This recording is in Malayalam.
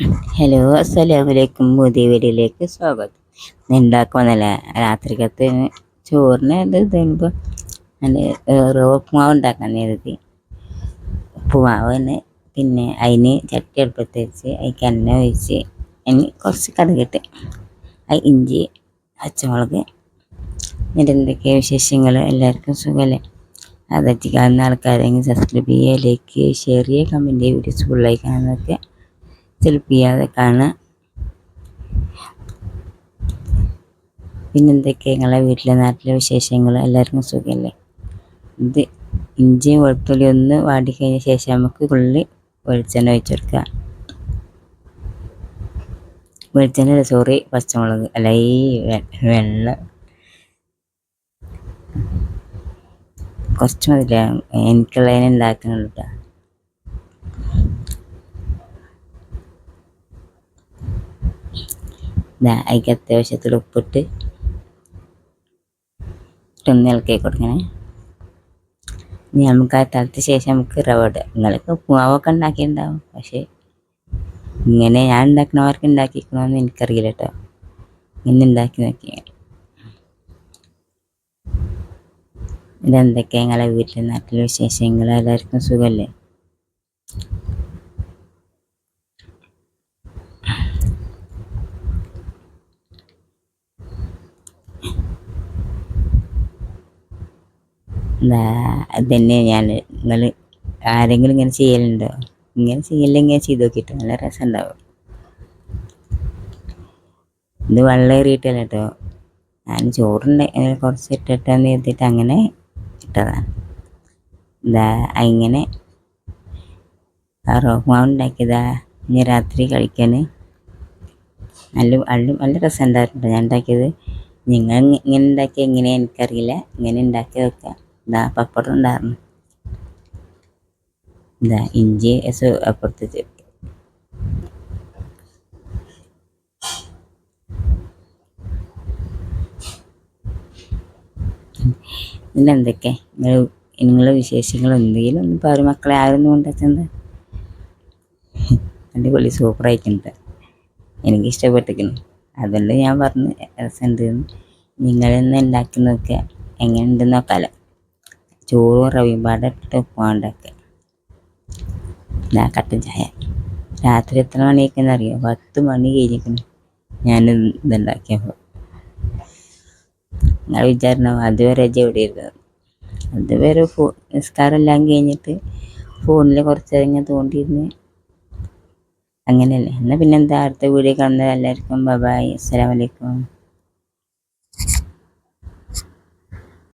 ഹലോ അസ്സലാമലൈക്കും പുതിയ വീഡിയോയിലേക്ക് സ്വാഗതം. ഉണ്ടാക്കുമെന്നല്ല രാത്രിക്കത്ത് ചോറിന് ഇത് തരുമ്പോൾ നല്ല ഉപ്പുമാവ് ഉണ്ടാക്കാൻ കരുതി. ഉപ്പുമാവിന് പിന്നെ അതിന് ചട്ടി അടുപ്പത്ത് വെച്ച് അതിക്ക് എണ്ണ ഒഴിച്ച് അതിന് കുറച്ച് കടുകിട്ട് അത് ഇഞ്ചി പച്ചമുളക് എന്നിട്ട് എന്തൊക്കെയാണ് വിശേഷങ്ങൾ? എല്ലാവർക്കും സുഖമല്ലേ അതെത്തിക്കാവുന്ന ആൾക്കാരെങ്കിൽ സബ്സ്ക്രൈബ് ചെയ്യുക ലൈക്ക് ചെയ്യുക ഷെയർ ചെയ്യുക കമന്റ് ചെയ്യുക വീഡിയോസ് ഫുള്ളായി കാണുന്നതൊക്കെ ഹെൽപ്പ് ചെയ്യാതെ കാണുക പിന്നെന്തൊക്കെ നിങ്ങളെ വീട്ടിലെ നാട്ടിലെ വിശേഷങ്ങൾ എല്ലാവർക്കും സുഖമല്ലേ ഇത് ഇഞ്ചിയും വെളുത്തുള്ളി ഒന്ന് വാടി കഴിഞ്ഞ ശേഷം നമുക്ക് ഉള്ളി വെളിച്ചെണ്ണ ഒഴിച്ചു കൊടുക്കുക വെളിച്ചെണ്ണ സോറി പച്ചമുളക് അല്ല ഈ വെള്ളം. കുറച്ച് മതില്ല എനിക്കുള്ളതിനെ ഉണ്ടാക്കുന്നുള്ളൂ ഇതാ അതിക്ക് അത്യാവശ്യത്തിൽ ഉപ്പിട്ട് ഒന്ന് ഇളക്കി കൊടുക്കണേ. ഇനി നമുക്ക് ആ തലത്ത് ശേഷം നമുക്ക് റവ ഇടുക നിങ്ങൾക്ക് ഉപ്പുമാവൊക്കെ ഉണ്ടാക്കിയിട്ടുണ്ടാവും. പക്ഷേ ഇങ്ങനെ ഞാൻ ഉണ്ടാക്കുന്നവർക്ക് ഉണ്ടാക്കിക്കണമെന്ന് എനിക്കറിയില്ല കേട്ടോ. ഇങ്ങനെ ഉണ്ടാക്കി നോക്കി ഇതെന്തൊക്കെയാണ് നിങ്ങളെ വീട്ടിൽ നാട്ടിലെ വിശേഷങ്ങൾ? എല്ലാവർക്കും സുഖമല്ലേ? ഇതന്നെ ഞാൻ നിങ്ങൾ ആരെങ്കിലും ഇങ്ങനെ ചെയ്യലുണ്ടോ? ഇങ്ങനെ ചെയ്യില്ലെങ്കിൽ ചെയ്ത് നോക്കിയിട്ട് നല്ല രസം ഉണ്ടാവും ഇത് വെള്ളം ഏറിയിട്ടല്ല കേട്ടോ ഞാൻ ചോറുണ്ട് കുറച്ച് ഇട്ടിട്ടെന്ന് എഴുതിയിട്ട് അങ്ങനെ ഇട്ടതാണ്. ഇതാ ഇങ്ങനെ റോഹ്മാവ് ഉണ്ടാക്കിയതാ ഇനി രാത്രി കഴിക്കാൻ നല്ല നല്ല നല്ല രസം ഞാൻ ഉണ്ടാക്കിയത്. നിങ്ങൾ ഇങ്ങനെ ഉണ്ടാക്കിയ എങ്ങനെയാണ് എനിക്കറിയില്ല. ഇങ്ങനെ ഉണ്ടാക്കി വെക്കാം ഇതാ പപ്പടം ഉണ്ടായിരുന്നു ഇതാ ഇഞ്ചി അപ്പുറത്ത് ഇതിന്റെ എന്തൊക്കെ നിങ്ങൾ നിങ്ങളെ വിശേഷങ്ങൾ എന്തെങ്കിലും ഒന്ന് പറയും മക്കളെ ആരൊന്നും പുള്ളി അടിപൊളി സൂപ്പറായിട്ടുണ്ട് എനിക്ക് ഇഷ്ടപ്പെട്ടിരിക്കുന്നു അതുകൊണ്ട് ഞാൻ പറഞ്ഞു രസമുണ്ട് നിങ്ങളൊന്ന് ഉണ്ടാക്കി നോക്കുക എങ്ങനെയുണ്ടെന്ന് നോക്കാമല്ലോ ചോറും റവിയും പാടെ ഇട്ടിട്ട് ഉപ്പുണ്ടാക്കുക ഇതാ കട്ടൻ ചായ. രാത്രി എത്ര മണിയൊക്കെയെന്ന് അറിയോ പത്ത് മണി കഴിഞ്ഞിരിക്കുന്നു ഞാൻ ഇതുണ്ടാക്കിയപ്പോൾ നിങ്ങൾ വിചാരണം? അതുവരെ എവിടെ ഇരുന്നത് അതുവരെ ഫോ നിസ്കാരമെല്ലാം കഴിഞ്ഞിട്ട് ഫോണിൽ കുറച്ച് ഇങ്ങനെ തോണ്ടിയിരുന്ന് അങ്ങനെയല്ലേ. എന്നാൽ പിന്നെന്താ അടുത്ത വീഡിയോ കാണുന്നത് എല്ലാവർക്കും ബബായ് അസ്സലാമലൈക്കും